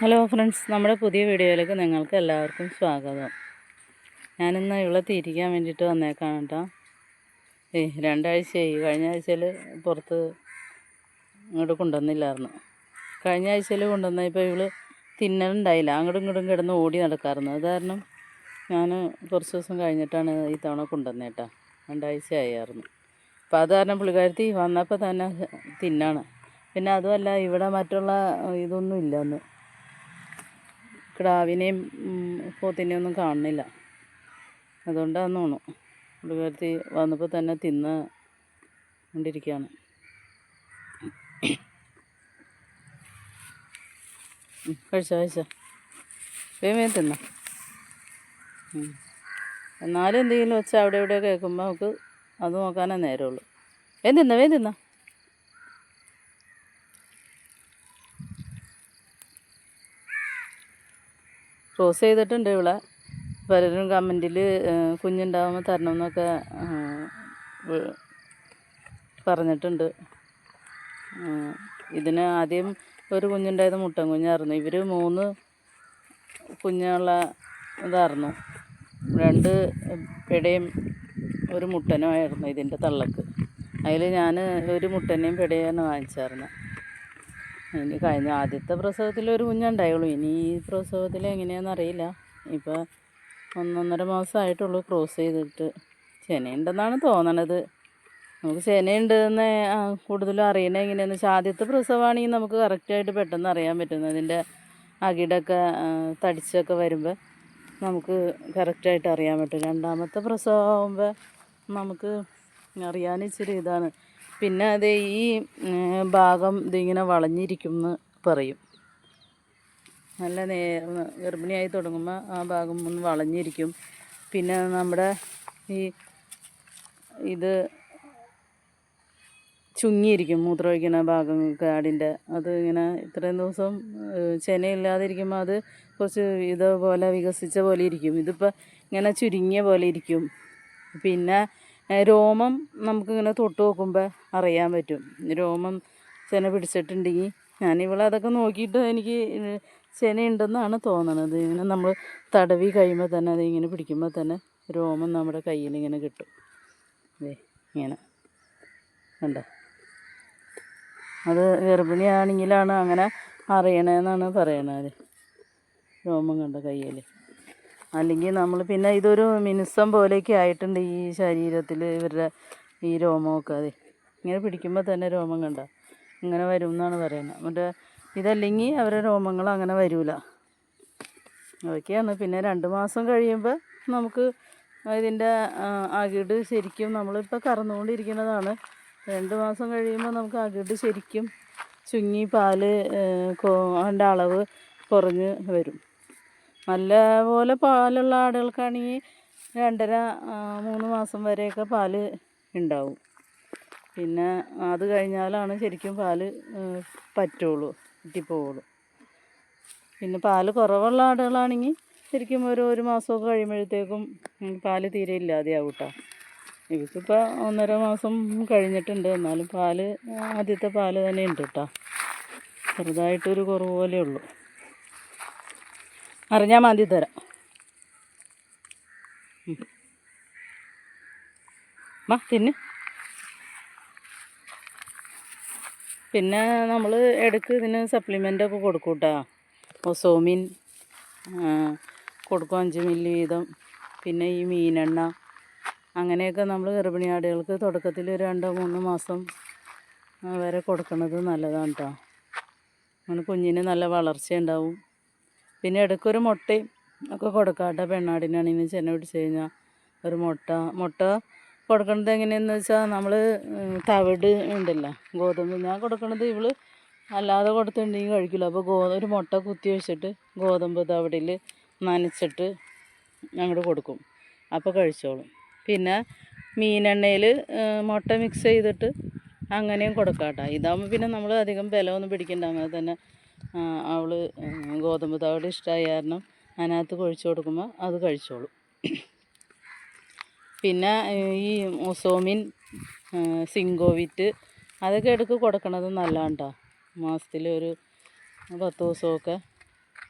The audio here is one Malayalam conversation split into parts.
ഹലോ ഫ്രണ്ട്സ് നമ്മുടെ പുതിയ വീഡിയോയിലേക്ക് നിങ്ങൾക്ക് എല്ലാവർക്കും സ്വാഗതം. ഞാനിന്ന് ഇവിടെ തിരിക്കാൻ വേണ്ടിയിട്ട് വന്നേക്കാണ് കേട്ടോ. ഏയ് രണ്ടാഴ്ചയായി. കഴിഞ്ഞ ആഴ്ചയിൽ പുറത്ത് ഇങ്ങോട്ട് കൊണ്ടുവന്നില്ലായിരുന്നു. കഴിഞ്ഞ ആഴ്ചയിൽ കൊണ്ടുവന്നപ്പോൾ ഇവൾ തിന്നലുണ്ടായില്ല. അങ്ങോട്ടും ഇങ്ങോട്ടും കിടന്ന് ഓടി നടക്കാറുണ്ട് അത് കാരണം ഞാൻ കുറച്ച് ദിവസം കഴിഞ്ഞിട്ടാണ് ഈ തവണ കൊണ്ടുവന്നത് കേട്ടോ. രണ്ടാഴ്ച ആയിരുന്നു അപ്പോൾ അത് കാരണം പുള്ളിക്കാരത്തി വന്നപ്പോൾ തന്നെ തിന്നാണ്. പിന്നെ അതുമല്ല ഇവിടെ മറ്റുള്ള ഇതൊന്നും ഇല്ല ഒന്ന് കിടാവിനെയും പോത്തിനെയും ഒന്നും കാണുന്നില്ല. അതുകൊണ്ടാന്ന് തോന്നു പുള്ളിക്കാരത്തി വന്നപ്പോൾ തന്നെ തിന്ന് കൊണ്ടിരിക്കുകയാണ്. കഴിച്ച കഴിച്ചോ. വേഗം തിന്നോ. എന്നാലും എന്തെങ്കിലും വെച്ചാൽ അവിടെ ഇവിടെ കേൾക്കുമ്പോൾ നമുക്ക് അത് നോക്കാനേ നേരമുള്ളൂ. വേഗം തിന്നോ വേഗം തിന്നോ. ക്രോസ് ചെയ്തിട്ടുണ്ട് ഇവിടെ. പലരും കമന്റിൽ കുഞ്ഞുണ്ടാകുമ്പോൾ തരണം എന്നൊക്കെ പറഞ്ഞിട്ടുണ്ട്. ഇതിന് ആദ്യം ഒരു കുഞ്ഞുണ്ടായത് മുട്ടൻ കുഞ്ഞായിരുന്നു. ഇവർ മൂന്ന് കുഞ്ഞുള്ള ഇതായിരുന്നു. രണ്ട് പെടയും ഒരു മുട്ടനും ആയിരുന്നു ഇതിന്റെ തള്ളക്ക്. അതിൽ ഞാൻ ഒരു മുട്ടനെയും പിടയാണ് വാങ്ങിച്ചായിരുന്നു ഇനി കഴിഞ്ഞ ആദ്യത്തെ പ്രസവത്തിൽ ഒരു കുഞ്ഞുണ്ടായുള്ളൂ. ഇനി ഈ പ്രസവത്തിൽ എങ്ങനെയാണെന്ന് അറിയില്ല. ഇപ്പോൾ ഒന്നൊന്നര മാസമായിട്ടുള്ളൂ ക്രോസ് ചെയ്തിട്ട്. ചെനയുണ്ടെന്നാണ് തോന്നണത്. നമുക്ക് ചെനയുണ്ടെന്ന് എന്ന് കൂടുതലും അറിയണത് എങ്ങനെയാണെന്ന് വെച്ചാൽ ആദ്യത്തെ പ്രസവമാണെങ്കിൽ നമുക്ക് കറക്റ്റായിട്ട് പെട്ടെന്ന് അറിയാൻ പറ്റുന്നത്. അതിന്റെ അകിടൊക്കെ തടിച്ചൊക്കെ വരുമ്പോൾ നമുക്ക് കറക്റ്റായിട്ട് അറിയാൻ പറ്റും. രണ്ടാമത്തെ പ്രസവമാകുമ്പോൾ നമുക്ക് അറിയാൻ ഇച്ചിരി ഇതാണ്. പിന്നെ അത് ഈ ഭാഗം ഇതിങ്ങനെ വളഞ്ഞിരിക്കും എന്ന് പറയും. നല്ല നേർന്ന് ഗർഭിണിയായി തുടങ്ങുമ്പോൾ ആ ഭാഗം ഒന്ന് വളഞ്ഞിരിക്കും. പിന്നെ നമ്മുടെ ഈ ഇത് ചുങ്ങിയിരിക്കും മൂത്രമൊഴിക്കുന്ന ഭാഗം കാടിന്റെ അത് ഇങ്ങനെ ഇത്രയും ദിവസം ചെനയില്ലാതിരിക്കുമ്പോൾ അത് കുറച്ച് ഇതുപോലെ വികസിച്ച പോലെ ഇരിക്കും. ഇതിപ്പോൾ ഇങ്ങനെ ചുരുങ്ങിയ പോലെ ഇരിക്കും. പിന്നെ രോമം നമുക്കിങ്ങനെ തൊട്ട് നോക്കുമ്പോൾ അറിയാൻ പറ്റും. രോമം ചെന പിടിച്ചിട്ടുണ്ടെങ്കിൽ ഞാനിവളെ അതൊക്കെ നോക്കിയിട്ട് എനിക്ക് ചെനയുണ്ടെന്നാണ് തോന്നണത്. ഇങ്ങനെ നമ്മൾ തടവി കഴിയുമ്പോൾ തന്നെ അതിങ്ങനെ പിടിക്കുമ്പോൾ തന്നെ രോമം നമ്മുടെ കയ്യിൽ ഇങ്ങനെ കിട്ടും. അതെ ഇങ്ങനെ. കണ്ടോ? അത് ഗർഭിണിയാണെങ്കിലാണ് അങ്ങനെ അറിയണമെന്നാണ് പറയണത്. രോമം കണ്ട കയ്യിൽ അല്ലെങ്കിൽ നമ്മൾ പിന്നെ ഇതൊരു മിനുസം പോലെയൊക്കെ ആയിട്ടുണ്ട് ഈ ശരീരത്തിൽ ഇവരുടെ ഈ രോമമൊക്കെ അതെ. ഇങ്ങനെ പിടിക്കുമ്പോൾ തന്നെ രോമം കണ്ട. ഇങ്ങനെ വരും എന്നാണ് പറയുന്നത്. മറ്റേ ഇതല്ലെങ്കിൽ അവരുടെ രോമങ്ങൾ അങ്ങനെ വരില്ല അതൊക്കെയാണ്. പിന്നെ രണ്ട് മാസം കഴിയുമ്പോൾ നമുക്ക് ഇതിന്റെ അകിട് ശരിക്കും നമ്മളിപ്പോൾ കറന്നുകൊണ്ടിരിക്കുന്നതാണ്. രണ്ട് മാസം കഴിയുമ്പോൾ നമുക്ക് അകിട് ശരിക്കും ചുങ്ങി പാൽ അതിന്റെ അളവ് കുറഞ്ഞ് വരും. നല്ല പോലെ പാലുള്ള ആടുകൾക്കാണെങ്കിൽ രണ്ടര മൂന്ന് മാസം വരെയൊക്കെ പാൽ ഉണ്ടാവും. പിന്നെ അത് കഴിഞ്ഞാലാണ് ശരിക്കും പാൽ പറ്റുള്ളൂ കിട്ടിപ്പോവുള്ളൂ. പിന്നെ പാൽ കുറവുള്ള ആടുകളാണെങ്കിൽ ശരിക്കും ഒരു ഒരു മാസമൊക്കെ കഴിയുമ്പോഴത്തേക്കും പാൽ തീരെ ഇല്ലാതെയാവും കേട്ടോ. ഇവക്കിപ്പോൾ ഒന്നര മാസം കഴിഞ്ഞിട്ടുണ്ട്. എന്നാലും പാൽ ആദ്യത്തെ പാൽ തന്നെ ഉണ്ട് കേട്ടോ. ചെറുതായിട്ടൊരു കുറവ് പോലെ ഉള്ളൂ അറിഞ്ഞാൽ മതി തരാം. മാ തിന്ന്. പിന്നെ നമ്മൾ ഇടയ്ക്ക് ഇതിന് സപ്ലിമെന്റ് ഒക്കെ കൊടുക്കും കേട്ടോ ഒസോമിൻ കൊടുക്കും അഞ്ച് മില്ലി വീതം. പിന്നെ ഈ മീനെണ്ണ. അങ്ങനെയൊക്കെ നമ്മൾ ഗർഭിണിയാടുകൾക്ക് തുടക്കത്തിൽ രണ്ടോ മൂന്നോ മാസം വരെ കൊടുക്കുന്നത് നല്ലതാണ് കേട്ടോ അങ്ങനെ കുഞ്ഞിന് നല്ല വളർച്ച ഉണ്ടാവും പിന്നെ ഇടയ്ക്കൊരു മുട്ടയും ഒക്കെ കൊടുക്കാം കേട്ടോ പെണ്ണാടിനാണെങ്കിൽ ചെന പിടിച്ച് കഴിഞ്ഞാൽ ഒരു മുട്ട. മുട്ട കൊടുക്കുന്നത് എങ്ങനെയാണെന്ന് വെച്ചാൽ നമ്മൾ തവിട് ഉണ്ടല്ലോ ഗോതമ്പ്. ഞാൻ കൊടുക്കണത് ഇവൾ അല്ലാതെ കൊടുത്തിട്ടുണ്ടെങ്കിൽ കഴിക്കില്ല അപ്പോൾ ഗോ ഒരു മുട്ട കുത്തി വെച്ചിട്ട് ഗോതമ്പ് തവിടിൽ നനച്ചിട്ട് അങ്ങോട്ട് കൊടുക്കും. അപ്പോൾ കഴിച്ചോളും. പിന്നെ മീനെണ്ണയിൽ മുട്ട മിക്സ് ചെയ്തിട്ട് അങ്ങനെയും കൊടുക്കാം കേട്ടോ ഇതാകുമ്പോൾ പിന്നെ നമ്മൾ അധികം ബലമൊന്നും പിടിക്കണ്ട. അങ്ങനെ തന്നെ അവൾ ഗോതമ്പ് തവിട് ഇഷ്ടമായ കാരണം അതിനകത്ത് കുഴിച്ചു കൊടുക്കുമ്പോൾ അത് കഴിച്ചോളും. പിന്നെ ഈ ഒസോമിൻ സിങ്കോവിറ്റ് അതൊക്കെ എടുക്ക് കൊടുക്കണത് നല്ലതാണ് കേട്ടോ മാസത്തിൽ ഒരു പത്ത് ദിവസമൊക്കെ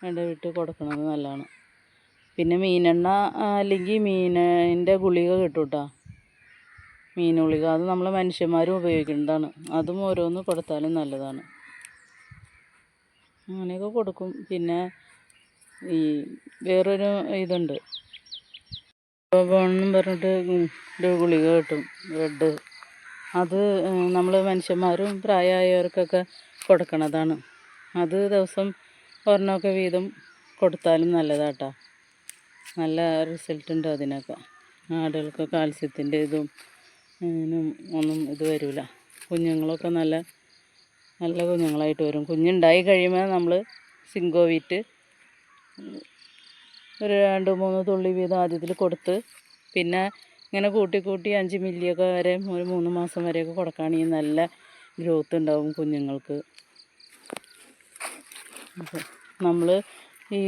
ഇടവിട്ട് കൊടുക്കുന്നത് നല്ലതാണ്. പിന്നെ മീനെണ്ണ അല്ലെങ്കിൽ മീനിന്റെ ഗുളിക കിട്ടും കേട്ടോ മീൻ ഗുളിക അത് നമ്മൾ മനുഷ്യന്മാരും ഉപയോഗിക്കുന്നതാണ്. അതും ഓരോന്ന് കൊടുത്താലും നല്ലതാണ്. അങ്ങനെയൊക്കെ കൊടുക്കും. പിന്നെ ഈ വേറൊരു ഇതുണ്ട്. എന്നും പറഞ്ഞിട്ട് ഒരു ഗുളിക കിട്ടും. റെഡ് അത് നമ്മൾ മനുഷ്യന്മാരും പ്രായമായവർക്കൊക്കെ കൊടുക്കണതാണ്. അത് ദിവസം ഒരെണ്ണമൊക്കെ വീതം കൊടുത്താലും നല്ലതാട്ടോ. നല്ല റിസൾട്ട് ഉണ്ട് അതിനൊക്കെ. ആടുകൾക്ക് കാൽസ്യത്തിന്റെ ഇതും ഒന്നും ഇത് വരില്ല കുഞ്ഞുങ്ങളൊക്കെ നല്ല നല്ല കുഞ്ഞുങ്ങളായിട്ട് വരും. കുഞ്ഞുണ്ടായി കഴിയുമ്പോൾ നമ്മൾ സിങ്കോ വീറ്റ് ഒരു രണ്ട് മൂന്ന് തുള്ളി വീതം ആദ്യത്തിൽ കൊടുത്ത് പിന്നെ ഇങ്ങനെ കൂട്ടി കൂട്ടി അഞ്ച് മില്ലിയൊക്കെ വരെ ഒരു മൂന്ന് മാസം വരെയൊക്കെ കൊടുക്കുകയാണെങ്കിൽ നല്ല ഗ്രോത്ത് ഉണ്ടാവും കുഞ്ഞുങ്ങൾക്ക്. നമ്മൾ ഈ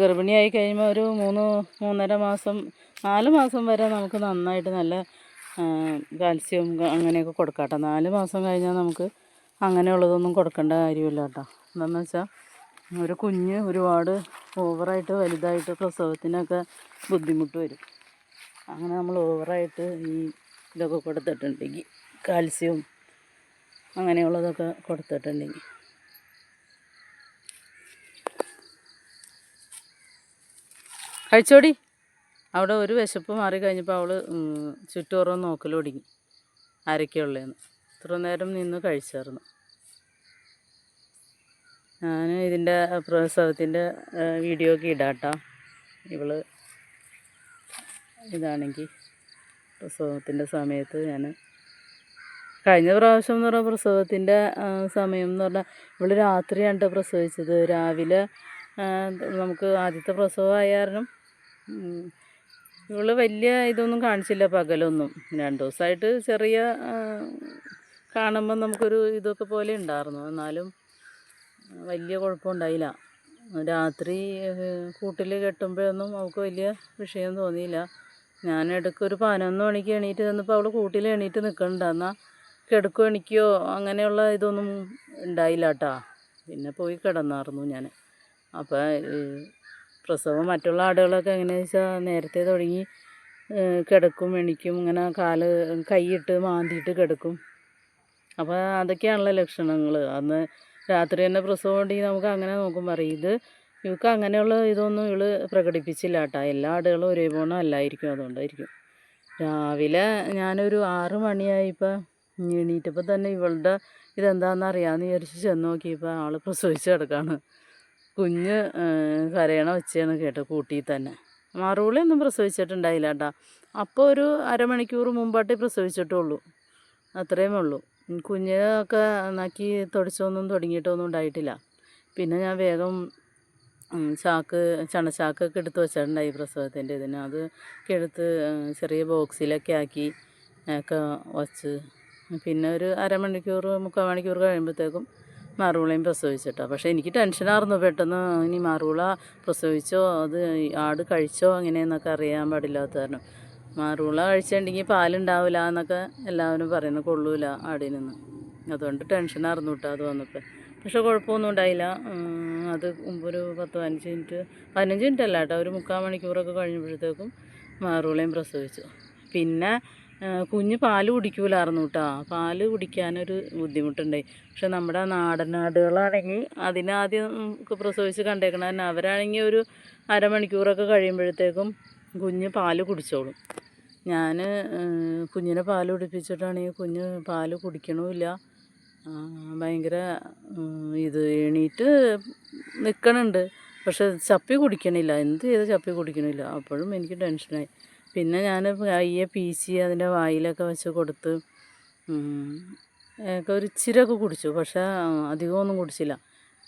ഗർഭിണിയായി കഴിയുമ്പോൾ ഒരു മൂന്ന് മൂന്നര മാസം നാല് മാസം വരെ നമുക്ക് നന്നായിട്ട് നല്ല കാൽസ്യം അങ്ങനെയൊക്കെ കൊടുക്കാം കേട്ടോ നാല് മാസം കഴിഞ്ഞാൽ നമുക്ക് അങ്ങനെയുള്ളതൊന്നും കൊടുക്കേണ്ട കാര്യമില്ല കേട്ടോ. എന്താണെന്ന് വെച്ചാൽ ഒരു കുഞ്ഞ് ഒരുപാട് ഓവറായിട്ട് വലുതായിട്ട് പ്രസവത്തിനൊക്കെ ബുദ്ധിമുട്ട് വരും. അങ്ങനെ നമ്മൾ ഓവറായിട്ട് ഈ ഇതൊക്കെ കൊടുത്തിട്ടുണ്ടെങ്കിൽ കാൽസ്യവും അങ്ങനെയുള്ളതൊക്കെ കൊടുത്തിട്ടുണ്ടെങ്കിൽ. കഴിച്ചോടി. അവിടെ ഒരു വിശപ്പ് മാറി കഴിഞ്ഞപ്പോൾ അവൾ ചുറ്റുപുറം നോക്കലൊടുങ്ങി ആരൊക്കെയുള്ളതെന്ന് ഇത്ര നേരം നിന്ന് കഴിച്ചായിരുന്നു. ഞാൻ ഇതിന്റെ പ്രസവത്തിന്റെ വീഡിയോ ഒക്കെ ഇടാട്ടോ. ഇവൾ ഇതാണെങ്കിൽ പ്രസവത്തിന്റെ സമയത്ത് ഞാൻ കഴിഞ്ഞ പ്രാവശ്യം എന്ന് പറഞ്ഞാൽ പ്രസവത്തിന്റെ സമയം എന്ന് പറഞ്ഞാൽ ഇവൾ രാത്രിയാണ് പ്രസവിച്ചത്. രാവിലെ നമുക്ക് ആദ്യത്തെ പ്രസവമായ കാരണം ഇവൾ വലിയ ഇതൊന്നും കാണിച്ചില്ല പകലൊന്നും. രണ്ട് ദിവസമായിട്ട് ചെറിയ കാണുമ്പോൾ നമുക്കൊരു ഇതൊക്കെ പോലെ ഉണ്ടായിരുന്നു. എന്നാലും വലിയ കുഴപ്പമുണ്ടായില്ല. രാത്രി കൂട്ടിൽ കെട്ടുമ്പോഴൊന്നും അവൾക്ക് വലിയ വിഷയം തോന്നിയില്ല. ഞാൻ ഇടയ്ക്ക് ഒരു പതിനൊന്ന് മണിക്ക് എണീറ്റ് നിന്നപ്പോൾ അവൾ കൂട്ടിൽ എണീറ്റ് നിൽക്കണ്ട എന്നാൽ കിടക്കോ എണിക്കോ അങ്ങനെയുള്ള ഇതൊന്നും ഉണ്ടായില്ല കേട്ടാ പിന്നെ പോയി കിടന്നായിരുന്നു ഞാൻ അപ്പോൾ പ്രസവം മറ്റുള്ള ആടുകളൊക്കെ എങ്ങനെയാണെന്ന് വെച്ചാൽ നേരത്തെ തുടങ്ങി കിടക്കും എണിക്കും. ഇങ്ങനെ കാൽ കൈയിട്ട് മാന്തിയിട്ട് കിടക്കും. അപ്പോൾ അതൊക്കെയാണല്ലോ ലക്ഷണങ്ങൾ അന്ന് രാത്രി തന്നെ പ്രസവം ഉണ്ടെങ്കിൽ നമുക്ക് അങ്ങനെ നോക്കുമ്പോൾ അറിയാം. ഇത് ഇവൾക്ക് അങ്ങനെയുള്ള ഇതൊന്നും ഇവൾ പ്രകടിപ്പിച്ചില്ല കേട്ടോ എല്ലാ ആടുകളും ഒരേപോലെ അല്ലായിരിക്കും അതുകൊണ്ടായിരിക്കും. രാവിലെ ഞാനൊരു ആറ് മണിയായപ്പോൾ എണീറ്റപ്പോൾ തന്നെ ഇവളുടെ ഇതെന്താണെന്ന് അറിയാമെന്ന് വിചാരിച്ച് ചെന്ന് നോക്കിയപ്പോൾ ആൾ പ്രസവിച്ച് കിടക്കാണ്. കുഞ്ഞ് കരയണ വെച്ചാണ് കേട്ടോ കൂട്ടി തന്നെ. മറുപടിയൊന്നും പ്രസവിച്ചിട്ടുണ്ടായില്ല കേട്ടോ അപ്പോൾ ഒരു അരമണിക്കൂർ മുമ്പാട്ടേ പ്രസവിച്ചിട്ടുള്ളൂ. അത്രയും ഉള്ളൂ. കുഞ്ഞിനൊക്കെ നക്കി തുടച്ചൊന്നും തുടങ്ങിയിട്ടൊന്നും ഉണ്ടായിട്ടില്ല. പിന്നെ ഞാൻ വേഗം ചാക്ക് ചണച്ചാക്കൊക്കെ എടുത്ത് വെച്ചിട്ടുണ്ടായി പ്രസവത്തിന്റെ ഇതിന്. അത് ഒക്കെ എടുത്ത് ചെറിയ ബോക്സിലൊക്കെ ആക്കി ഒക്കെ വച്ച്. പിന്നെ ഒരു അരമണിക്കൂർ മുക്കാൽ മണിക്കൂർ കഴിയുമ്പോഴത്തേക്കും മാറുവിളയും പ്രസവിച്ചിട്ടാണ് പക്ഷേ എനിക്ക് ടെൻഷനായിരുന്നു പെട്ടെന്ന് ഇനി മാറുവിള പ്രസവിച്ചോ അത് ആട് കഴിച്ചോ അങ്ങനെയെന്നൊക്കെ അറിയാൻ പാടില്ലാത്ത കാരണം. മറുവിള കഴിച്ചിട്ടുണ്ടെങ്കിൽ പാലുണ്ടാവില്ല എന്നൊക്കെ എല്ലാവരും പറയുന്നത് കൊള്ളൂല ആടിനൊന്നും അതുകൊണ്ട് ടെൻഷനായിരുന്നു കേട്ടോ അത് വന്നപ്പോൾ പക്ഷെ കുഴപ്പമൊന്നും ഉണ്ടായില്ല. അത് ഒരു പത്ത് പതിനഞ്ച് മിനിറ്റ് പതിനഞ്ച് മിനിറ്റ് അല്ല കേട്ടോ. ഒരു മുക്കാൽ മണിക്കൂറൊക്കെ കഴിഞ്ഞപ്പോഴത്തേക്കും മാറുളയും പ്രസവിച്ചു. പിന്നെ കുഞ്ഞ് പാൽ കുടിക്കൂലായിരുന്നു കേട്ടോ പാൽ കുടിക്കാനൊരു ബുദ്ധിമുട്ടുണ്ടായി. പക്ഷെ നമ്മുടെ നാടൻ ആടുകളാണെങ്കിൽ അതിനാദ്യം പ്രസവിച്ച് കണ്ടേക്കണ തന്നെ. അവരാണെങ്കിൽ ഒരു അരമണിക്കൂറൊക്കെ കഴിയുമ്പോഴത്തേക്കും കുഞ്ഞ് പാൽ കുടിച്ചോളും. ഞാൻ കുഞ്ഞിനെ പാൽ കുടിപ്പിച്ചിട്ടാണെങ്കിൽ കുഞ്ഞ് പാൽ കുടിക്കണമില്ല. ഭയങ്കര ഇത് എണീറ്റ് നിൽക്കണുണ്ട് പക്ഷെ ചപ്പി കുടിക്കണില്ല. എന്ത് ചെയ്ത് ചപ്പി കുടിക്കണില്ല? അപ്പോഴും എനിക്ക് ടെൻഷനായി. പിന്നെ ഞാൻ കയ്യെ പീച്ചി അതിന്റെ വായിലൊക്കെ വെച്ച് കൊടുത്ത് ഒക്കെ ഒരു ഇച്ചിരിയൊക്കെ കുടിച്ചു. പക്ഷേ അധികമൊന്നും കുടിച്ചില്ല.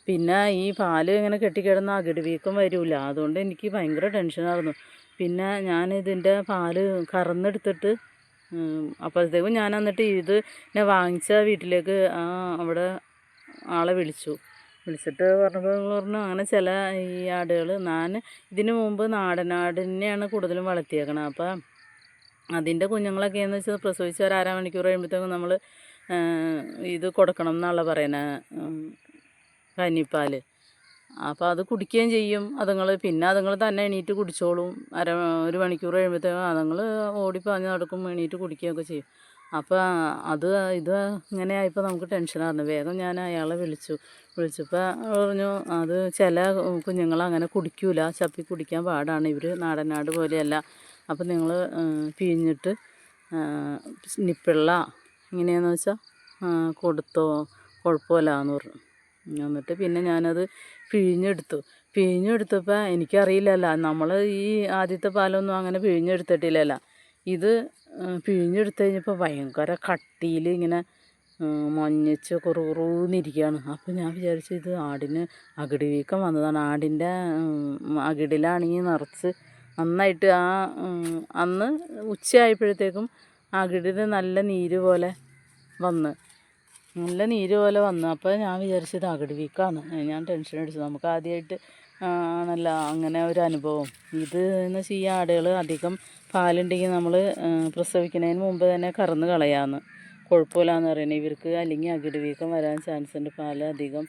പിന്നെ ഈ പാൽ ഇങ്ങനെ കെട്ടിക്കിടന്ന അകിട് വീക്കം വരില്ല അതുകൊണ്ട് എനിക്ക് ഭയങ്കര ടെൻഷനായിരുന്നു. പിന്നെ ഞാൻ ഇതിന്റെ പാൽ കറന്നെടുത്തിട്ട് അപ്പോഴത്തേക്കും ഞാൻ എന്നിട്ട് ഇത് പിന്നെ വാങ്ങിച്ച വീട്ടിലേക്ക് ആ അവിടെ ആളെ വിളിച്ചു. വിളിച്ചിട്ട് പറഞ്ഞപ്പോൾ പറഞ്ഞു അങ്ങനെ ചില ഈ ആടുകൾ ഞാൻ ഇതിനു മുമ്പ് നാടനാടിനെയാണ് കൂടുതലും വളർത്തിയേക്കണത് അപ്പം അതിന്റെ കുഞ്ഞുങ്ങളൊക്കെ എന്ന് വെച്ചാൽ പ്രസവിച്ച് ഒരു അര മണിക്കൂർ കഴിയുമ്പോഴത്തേക്കും നമ്മൾ ഇത് കൊടുക്കണം എന്നുള്ള പറയുന്നത് കന്നിപ്പാൽ അപ്പോൾ അത് കുടിക്കുകയും ചെയ്യും. അതുങ്ങൾ പിന്നെ അതുങ്ങൾ തന്നെ എണീറ്റ് കുടിച്ചോളും. അര ഒരു മണിക്കൂർ കഴിയുമ്പോഴത്തേക്കും അതുങ്ങൾ ഓടിപ്പാഞ്ഞ് നടക്കും എണീറ്റ് കുടിക്കുകയൊക്കെ ചെയ്യും. അപ്പോൾ അത് ഇത് ഇങ്ങനെ ആയപ്പോൾ നമുക്ക് ടെൻഷനായിരുന്നു വേഗം ഞാൻ അയാളെ വിളിച്ചു. വിളിച്ചപ്പോൾ പറഞ്ഞു അത് ചില കുഞ്ഞുങ്ങൾ അങ്ങനെ കുടിക്കൂല. ചപ്പി കുടിക്കാൻ പാടാണ്. ഇവർ നാടനാട് പോലെയല്ല. അപ്പോൾ നിങ്ങൾ പിഴിഞ്ഞിട്ട് നിപ്പിള്ള ഇങ്ങനെയാണെന്ന് വെച്ചാൽ കൊടുത്തോ? കുഴപ്പമില്ല എന്ന് പറഞ്ഞു. എന്നിട്ട് പിന്നെ ഞാനത് പിഴിഞ്ഞെടുത്തു. പിഴിഞ്ഞെടുത്തപ്പോൾ എനിക്കറിയില്ലല്ലോ നമ്മൾ ഈ ആദ്യത്തെ പാലൊന്നും അങ്ങനെ പിഴിഞ്ഞെടുത്തിട്ടില്ലല്ലോ. ഇത് പിഴിഞ്ഞെടുത്ത് കഴിഞ്ഞപ്പോൾ ഭയങ്കര കട്ടിയിൽ ഇങ്ങനെ മഞ്ഞച്ച് കുറുകുറൂന്നിരിക്കുകയാണ് അപ്പോൾ ഞാൻ വിചാരിച്ചു ഇത് ആടിന് അകിടി വീക്കം വന്നതാണ് ആടിന്റെ അകിടിലാണെങ്കിൽ നിറച്ച് നന്നായിട്ട് ആ അന്ന് ഉച്ചയായപ്പോഴത്തേക്കും അകിടിൽ നല്ല നീര് പോലെ വന്ന്. നല്ല നീര് പോലെ വന്നു. അപ്പോൾ ഞാൻ വിചാരിച്ചത് അകിടി വീക്കാണ് ഞാൻ ടെൻഷൻ അടിച്ചു. നമുക്ക് ആദ്യമായിട്ട് നല്ല അങ്ങനെ ഒരു അനുഭവം. ഇത് എന്ന് വെച്ചാൽ ഈ ആടുകൾ അധികം പാലുണ്ടെങ്കിൽ നമ്മൾ പ്രസവിക്കുന്നതിന് മുമ്പ് തന്നെ കറന്ന് കളയാമെന്ന് കുഴപ്പമില്ലാന്ന് പറയുന്നത്. ഇവർക്ക് അല്ലെങ്കിൽ അകിട് വീക്കം വരാൻ ചാൻസ് ഉണ്ട്. പാൽ അധികം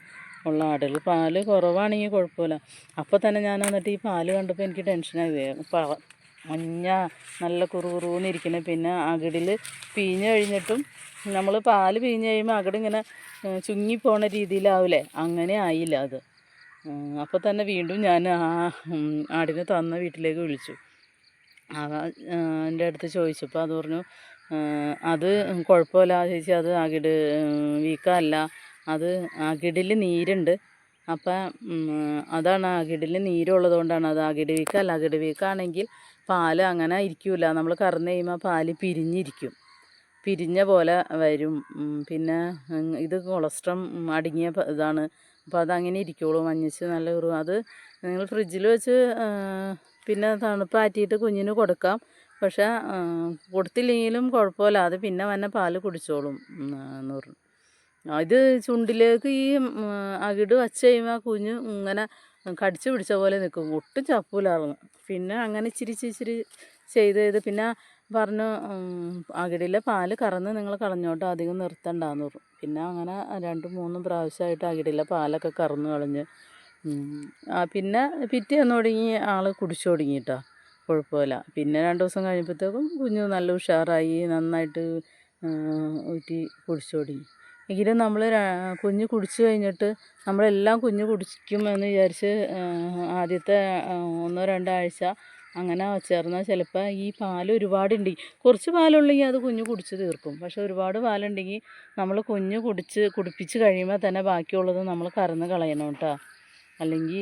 ഉള്ള ആടുകൾ. പാൽ കുറവാണെങ്കിൽ കുഴപ്പമില്ല. അപ്പോൾ തന്നെ ഞാൻ എന്നിട്ട് ഈ പാൽ കണ്ടപ്പോൾ എനിക്ക് ടെൻഷനായി മഞ്ഞ നല്ല കുറുകുറുന്നിരിക്കുന്നത് പിന്നെ അകിടിൽ പിഴിഞ്ഞ് കഴിഞ്ഞിട്ടും നമ്മൾ പാൽ പിഴിഞ്ഞ് കഴിയുമ്പോൾ അകിടിങ്ങനെ ചുങ്ങിപ്പോണ രീതിയിലാവില്ലേ അങ്ങനെ ആയില്ല അത്. അപ്പോൾ തന്നെ വീണ്ടും ഞാൻ ആ ആടിനെ തന്ന വീട്ടിലേക്ക് വിളിച്ചു. എന്റെ അടുത്ത് ചോദിച്ചപ്പോൾ അത് പറഞ്ഞു അത് കുഴപ്പമില്ല ചേച്ചി അത് അകിട് വീക്കമല്ല അത് അകിടിൽ നീരുണ്ട്. അപ്പം അതാണ് അകിടിൽ നീരുള്ളത് കൊണ്ടാണ് അത് അകിട് വീക്കമല്ല അകിട് വീക്കാണെങ്കിൽ പാൽ അങ്ങനെ ഇരിക്കില്ല നമ്മൾ കറന്ന് കഴിയുമ്പോൾ പാൽ പിരിഞ്ഞിരിക്കും. പിരിഞ്ഞ പോലെ വരും. പിന്നെ ഇത് കൊളസ്ട്രം അടങ്ങിയ ഇതാണ്. അപ്പോൾ അതങ്ങനെ ഇരിക്കുള്ളൂ മഞ്ഞച്ച് നല്ല ഒരു അത് നിങ്ങൾ ഫ്രിഡ്ജിൽ വെച്ച് പിന്നെ തണുപ്പാറ്റിയിട്ട് കുഞ്ഞിന് കൊടുക്കാം. പക്ഷേ കൊടുത്തില്ലെങ്കിലും കുഴപ്പമില്ല. അത് പിന്നെ വന്നെ പാൽ കുടിച്ചോളും എന്ന് പറഞ്ഞു. ഇത് ചുണ്ടിലേക്ക് ഈ അകിട് വച്ച് കഴിയുമ്പോൾ കുഞ്ഞ് ഇങ്ങനെ കടിച്ചു പിടിച്ച പോലെ നിൽക്കും. ഒട്ടും ചപ്പൂലായിരുന്നു പിന്നെ അങ്ങനെ ഇച്ചിരി ഇച്ചിരി ചെയ്ത് ചെയ്ത് പിന്നെ പറഞ്ഞു അകിടിലെ പാൽ കറന്ന് നിങ്ങൾ കളഞ്ഞോട്ടോ അധികം നിർത്തണ്ടെന്ന് പറഞ്ഞു. പിന്നെ അങ്ങനെ രണ്ടും മൂന്നും പ്രാവശ്യമായിട്ട് അകിടിലെ പാലൊക്കെ കറന്ന് കളഞ്ഞ് പിന്നെ പിറ്റേന്ന് തുടങ്ങി ആൾ കുടിച്ചു തുടങ്ങി കേട്ടോ കുഴപ്പമില്ല. പിന്നെ രണ്ട് ദിവസം കഴിഞ്ഞപ്പോഴത്തേക്കും കുഞ്ഞ് നല്ല ഉഷാറായി നന്നായിട്ട് ഊറ്റി കുടിച്ചു തുടങ്ങി എങ്കിലും നമ്മൾ കുഞ്ഞ് കുടിച്ചു കഴിഞ്ഞിട്ട് നമ്മളെല്ലാം കുഞ്ഞ് കുടിക്കുമെന്ന് വിചാരിച്ച് ആദ്യത്തെ ഒന്നോ രണ്ടോ ആഴ്ച അങ്ങനെ ചേർന്നാൽ ചിലപ്പോൾ ഈ പാൽ ഒരുപാടുണ്ടെങ്കിൽ കുറച്ച് പാലുള്ളെങ്കിൽ അത് കുഞ്ഞ് കുടിച്ച് തീർക്കും. പക്ഷെ ഒരുപാട് പാലുണ്ടെങ്കിൽ നമ്മൾ കുഞ്ഞ് കുടിച്ച് കുടിപ്പിച്ച് കഴിയുമ്പോൾ തന്നെ ബാക്കിയുള്ളത് നമ്മൾ കറന്ന് കളയണം കേട്ടോ. അല്ലെങ്കിൽ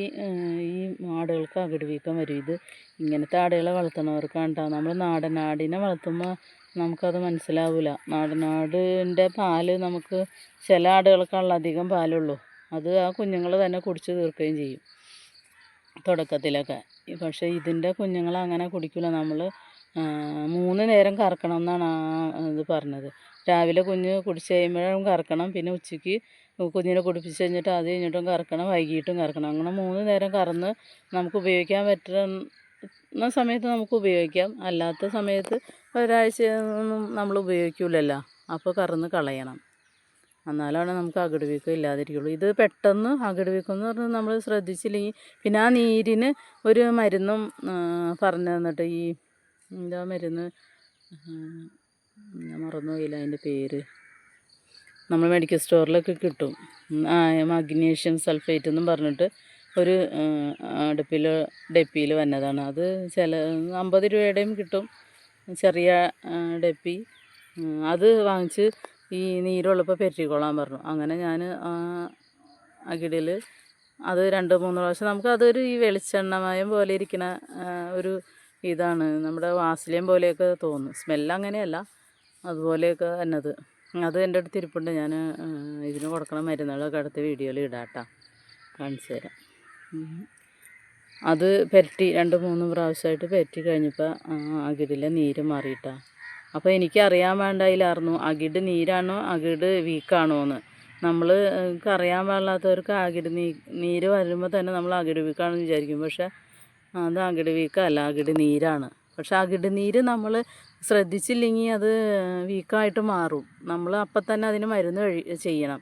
ഈ ആടുകൾക്ക് അകിട് വീക്കം വരും. ഇത് ഇങ്ങനത്തെ ആടുകളെ വളർത്തുന്നവർക്കാണ് കേട്ടോ നമ്മൾ നാടനാടിനെ വളർത്തുമ്പോൾ നമുക്കത് മനസ്സിലാവില്ല നാടനാടിന്റെ പാൽ നമുക്ക് ചില ആടുകൾക്കാണല്ലോ അധികം പാലുള്ളൂ. അത് ആ കുഞ്ഞുങ്ങൾ തന്നെ കുടിച്ച് തീർക്കുകയും ചെയ്യും. തുടക്കത്തിലൊക്കെ. പക്ഷേ ഇതിന്റെ കുഞ്ഞുങ്ങൾ അങ്ങനെ കുടിക്കില്ല നമ്മൾ മൂന്ന് നേരം കറക്കണം എന്നാണ് ഇത് പറഞ്ഞത്. രാവിലെ കുഞ്ഞ് കുടിച്ച് കഴിയുമ്പോഴും കറക്കണം. പിന്നെ ഉച്ചയ്ക്ക് കുഞ്ഞിനെ കുടിപ്പിച്ച് കഴിഞ്ഞിട്ട് അത് കഴിഞ്ഞിട്ടും കറക്കണം. വൈകിട്ടും കറക്കണം. അങ്ങനെ മൂന്ന് നേരം കറന്ന് നമുക്ക് ഉപയോഗിക്കാൻ പറ്റുന്ന സമയത്ത് നമുക്ക് ഉപയോഗിക്കാം. അല്ലാത്ത സമയത്ത് ഒരാഴ്ച നമ്മൾ ഉപയോഗിക്കില്ലല്ലോ അപ്പോൾ കറന്ന് കളയണം. എന്നാലാണ് നമുക്ക് അകിട് വീക്കം ഇല്ലാതിരിക്കുള്ളൂ. ഇത് പെട്ടെന്ന് അകിട് വീക്കം എന്ന് പറഞ്ഞാൽ നമ്മൾ ശ്രദ്ധിച്ചില്ലെങ്കിൽ പിന്നെ ആ നീരിന് ഒരു മരുന്നും പറഞ്ഞു തന്നിട്ട് ഈ എന്താ മരുന്ന് മറന്നുപോയില്ല അതിന്റെ പേര്. നമ്മൾ മെഡിക്കൽ സ്റ്റോറിലൊക്കെ കിട്ടും. ആ മഗ്നീഷ്യം സൾഫേറ്റ് എന്നും പറഞ്ഞിട്ട് ഒരു അടുപ്പിൽ ഡെപ്പിയിൽ വന്നതാണ്. അത് ചില അമ്പത് രൂപയുടെയും കിട്ടും. ചെറിയ ഡെപ്പി. അത് വാങ്ങിച്ച് ഈ നീരുള്ളപ്പോൾ പെരട്ടിക്കൊള്ളാൻ പറഞ്ഞു. അങ്ങനെ ഞാൻ അകിടിൽ അത് രണ്ട് മൂന്ന് പ്രാവശ്യം നമുക്ക് അതൊരു ഈ വെളിച്ചെണ്ണമയം പോലെ ഇരിക്കുന്ന ഒരു ഇതാണ്. നമ്മുടെ വാസലിയം പോലെയൊക്കെ തോന്നും. സ്മെല്ല് അങ്ങനെയല്ല. അതുപോലെയൊക്കെ എന്നത്. അത് എന്റെ അടുത്ത് ഇരിപ്പുണ്ട്. ഞാൻ ഇതിന് കൊടുക്കണ മരുന്നുകളൊക്കെ അടുത്ത വീഡിയോയിൽ ഇടാട്ടാ. കാണിച്ചു തരാം. അത് പെരട്ടി രണ്ട് മൂന്ന് പ്രാവശ്യമായിട്ട് പെരട്ടി കഴിഞ്ഞപ്പോൾ അകിടിലെ നീര് മാറിയിട്ടാ. അപ്പോൾ എനിക്ക് അറിയാൻ വേണ്ടായില്ലായിരുന്നു അകിട് നീരാണോ അകിട് വീക്കാണോ എന്ന്. നമ്മൾ അറിയാൻ പാടില്ലാത്തവർക്ക് അകിട് നീ നീര് വരുമ്പോൾ തന്നെ നമ്മൾ അകിട് വീക്കാണെന്ന് വിചാരിക്കും. പക്ഷേ അത് അകിട് വീക്കല്ല അകിട് നീരാണ്. പക്ഷേ അകിട് നീര് നമ്മൾ ശ്രദ്ധിച്ചില്ലെങ്കിൽ അത് വീക്കായിട്ട് മാറും. നമ്മൾ അപ്പം തന്നെ അതിന് മരുന്ന് ചെയ്യണം.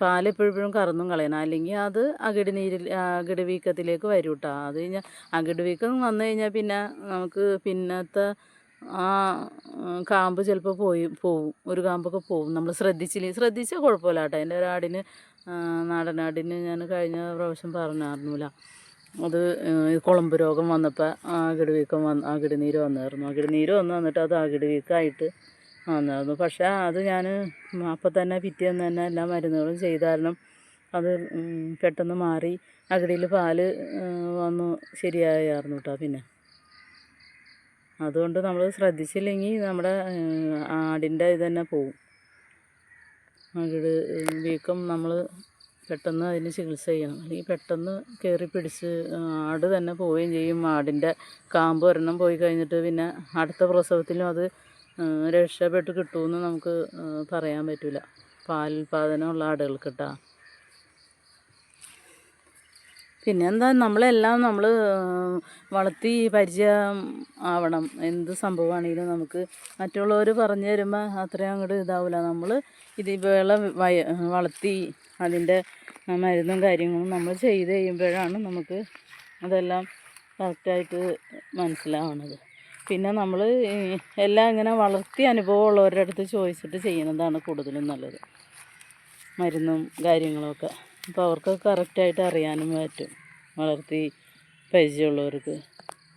പാൽ എപ്പോഴും കറന്നും കളയണം. അല്ലെങ്കിൽ അത് അകിട് നീരിൽ അകിട് വീക്കത്തിലേക്ക് വരും അത് കഴിഞ്ഞാൽ അകിട് വീക്കം വന്നു കഴിഞ്ഞാൽ പിന്നെ നമുക്ക് പിന്നത്തെ ആ കാമ്പ് ചിലപ്പോൾ പോയി പോവും. ഒരു കാമ്പൊക്കെ പോവും. നമ്മൾ ശ്രദ്ധിച്ചില്ലേ? ശ്രദ്ധിച്ചാൽ കുഴപ്പമില്ല കേട്ടോ എന്റെ ഒരാടിന് നാടനാടിന് ഞാൻ കഴിഞ്ഞ പ്രാവശ്യം പറഞ്ഞായിരുന്നില്ല അത് കുളമ്പ് രോഗം വന്നപ്പോൾ ആകിട് വീക്കം വന്ന് അകിട് നീര് വന്നായിരുന്നു. ആകിട് നീര് വന്ന് വന്നിട്ട് അത് ആകിട് വീക്കമായിട്ട് വന്നായിരുന്നു. പക്ഷേ അത് ഞാൻ അപ്പം തന്നെ പിറ്റേന്ന് തന്നെ എല്ലാ മരുന്നുകളും ചെയ്തായിരുന്നു അത് പെട്ടെന്ന് മാറി അകിടിയിൽ പാൽ വന്നു ശരിയായിരുന്നു കേട്ടോ പിന്നെ. അതുകൊണ്ട് നമ്മൾ ശ്രദ്ധിച്ചില്ലെങ്കിൽ നമ്മുടെ ആടിന്റെ ഇത് തന്നെ പോവും. അകിട് വീക്കം നമ്മൾ പെട്ടെന്ന് അതിന് ചികിത്സ ചെയ്യണം. അല്ലെങ്കിൽ പെട്ടെന്ന് കയറി പിടിച്ച് ആട് തന്നെ പോവുകയും ചെയ്യും. ആടിന്റെ കാമ്പ് ഒരെണ്ണം പോയി കഴിഞ്ഞിട്ട് പിന്നെ അടുത്ത പ്രസവത്തിലും അത് രക്ഷപ്പെട്ട് കിട്ടുമെന്ന് നമുക്ക് പറയാൻ പറ്റില്ല. പാലുൽപാദനമുള്ള ആടുകൾക്ക് കേട്ടോ പിന്നെന്താ നമ്മളെല്ലാം നമ്മൾ വളർത്തി പരിചയം ആവണം. എന്ത് സംഭവമാണെങ്കിലും നമുക്ക് മറ്റുള്ളവർ പറഞ്ഞു തരുമ്പോൾ അത്രയും അങ്ങോട്ട് ഇതാവില്ല നമ്മൾ ഇത് വെള്ളം വയ വളർത്തി അതിന്റെ മരുന്നും കാര്യങ്ങളും നമ്മൾ ചെയ്ത് കഴിയുമ്പോഴാണ് നമുക്ക് അതെല്ലാം കറക്റ്റായിട്ട് മനസ്സിലാവണത് പിന്നെ നമ്മൾ എല്ലാം ഇങ്ങനെ വളർത്തി അനുഭവമുള്ളവരുടെ അടുത്ത് ചോദിച്ചിട്ട് ചെയ്യുന്നതാണ് കൂടുതലും നല്ലത്. മരുന്നും കാര്യങ്ങളുമൊക്കെ അപ്പോൾ അവർക്ക് കറക്റ്റായിട്ട് അറിയാനും പറ്റും. വളർത്തി പരിചയമുള്ളവർക്ക്.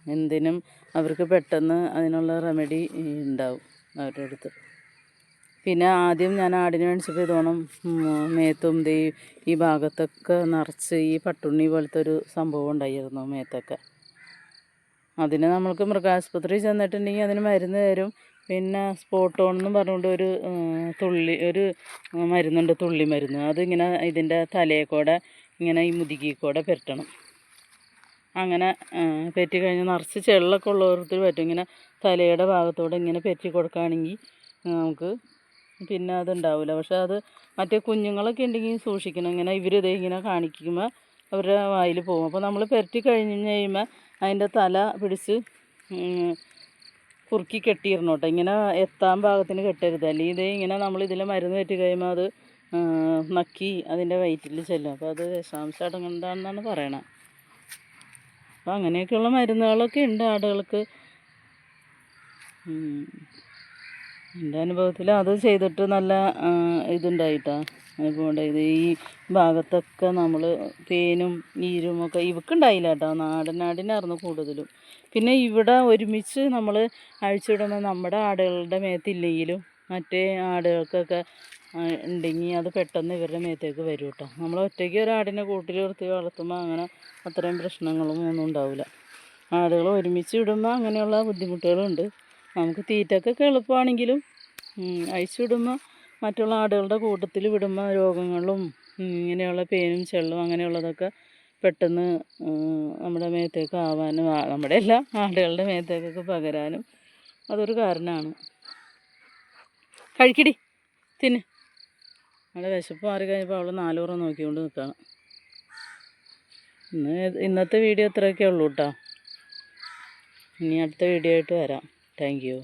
എന്തിനും അവർക്ക് പെട്ടെന്ന് അതിനുള്ള റെമഡി ഉണ്ടാവും അവരുടെ അടുത്ത്. പിന്നെ ആദ്യം ഞാൻ ആടിനെ മേടിച്ചപ്പോൾ ഇതോണം മേത്തും ഈ ഭാഗത്തൊക്കെ നിറച്ച് ഈ പട്ടുണ്ണി പോലത്തെ ഒരു സംഭവം ഉണ്ടായിരുന്നു മേത്തൊക്കെ. അതിന് നമ്മൾക്ക് മൃഗാശുപത്രി ചെന്നിട്ടുണ്ടെങ്കിൽ അതിന് മരുന്ന് തരും. പിന്നെ സ്പോട്ട് ഓൺ എന്നും പറഞ്ഞുകൊണ്ട് ഒരു തുള്ളി ഒരു മരുന്നുണ്ട് തുള്ളി മരുന്ന്. അതിങ്ങനെ ഇതിന്റെ തലയിൽ കൂടെ ഇങ്ങനെ ഈ മുതുകിൽ കൂടെ പെരട്ടണം. അങ്ങനെ പെറ്റി കഴിഞ്ഞ് നിറച്ച് ചെള്ളൊക്കെ ഉള്ളവർക്ക് പറ്റും. ഇങ്ങനെ തലയുടെ ഭാഗത്തോടെ ഇങ്ങനെ പെറ്റി കൊടുക്കുകയാണെങ്കിൽ നമുക്ക് പിന്നെ അതുണ്ടാവില്ല. പക്ഷെ അത് മറ്റേ കുഞ്ഞുങ്ങളൊക്കെ ഉണ്ടെങ്കിൽ സൂക്ഷിക്കണം. ഇങ്ങനെ ഇവരിതേ ഇങ്ങനെ കാണിക്കുമ്പോൾ അവരുടെ വായിൽ പോകും. അപ്പോൾ നമ്മൾ പെറ്റി കഴിഞ്ഞ് കഴിയുമ്പോൾ അതിന്റെ തല പിടിച്ച് കുറുക്കി കെട്ടിയിരുന്നു കേട്ടോ. ഇങ്ങനെ എത്താൻ പാകത്തിന് കെട്ടരുത്. അല്ലെങ്കിൽ ഇത് ഇങ്ങനെ നമ്മൾ ഇതിൽ മരുന്ന് കെട്ടി കഴിയുമ്പോൾ അത് നക്കി അതിന്റെ വയറ്റിൽ ചെല്ലും. അപ്പോൾ അത് വിഷാംശം അടങ്ങുന്നതാണെന്നാണ് പറയണത്. അപ്പോൾ അങ്ങനെയൊക്കെയുള്ള മരുന്നുകളൊക്കെ ഉണ്ട് ആടുകൾക്ക്. എന്റെ അനുഭവത്തിൽ അത് ചെയ്തിട്ട് നല്ല ഇതുണ്ടായിട്ടാണ് ഇതുണ്ടായിട്ടാ. അനുഭവം ഉണ്ടായത് ഈ ഭാഗത്തൊക്കെ നമ്മൾ തേനും നീരും ഒക്കെ ഇവക്കുണ്ടായില്ല കേട്ടോ. നാടനാടിനായിരുന്നു കൂടുതലും. പിന്നെ ഇവിടെ ഒരുമിച്ച് നമ്മൾ അഴിച്ചിടുമ്പോൾ നമ്മുടെ ആടുകളുടെ മേത്തില്ലെങ്കിലും മറ്റേ ആടുകൾക്കൊക്കെ ഉണ്ടെങ്കിൽ അത് പെട്ടെന്ന് ഇവരുടെ മേത്തേക്ക് വരും കേട്ടോ. നമ്മൾ ഒറ്റയ്ക്ക് ഒരു ആടിനെ കൂട്ടിൽ നിർത്തി വളർത്തുമ്പോൾ അങ്ങനെ അത്രയും പ്രശ്നങ്ങളും ഒന്നും ഉണ്ടാവില്ല ആടുകൾ ഒരുമിച്ച് ഇടുമ്പോൾ അങ്ങനെയുള്ള ബുദ്ധിമുട്ടുകളുണ്ട്. നമുക്ക് തീറ്റക്കൊക്കെ എളുപ്പമാണെങ്കിലും ഉം, അഴിച്ചു വിടുമ്പോൾ മറ്റുള്ള ആടുകളുടെ കൂട്ടത്തിൽ വിടുമ്പോൾ രോഗങ്ങളും ഇങ്ങനെയുള്ള പേനും ചെള്ളും അങ്ങനെയുള്ളതൊക്കെ പെട്ടെന്ന് നമ്മുടെ മേത്തേക്ക് ആവാനും നമ്മുടെ എല്ലാ ആടുകളുടെ മേത്തേക്കൊക്കെ പകരാനും അതൊരു കാരണമാണ്. കഴിക്കടി തിന്ന്. അവിടെ വിശപ്പ് മാറി കഴിഞ്ഞപ്പോൾ അവൾ നാലൂറ് നോക്കിക്കൊണ്ട് നിൽക്കുകയാണ് ഇന്ന് ഇന്നത്തെ വീഡിയോ ഇത്രയൊക്കെ ഉള്ളൂ കേട്ടോ ഇനി അടുത്ത വീഡിയോ ആയിട്ട് വരാം. Thank you.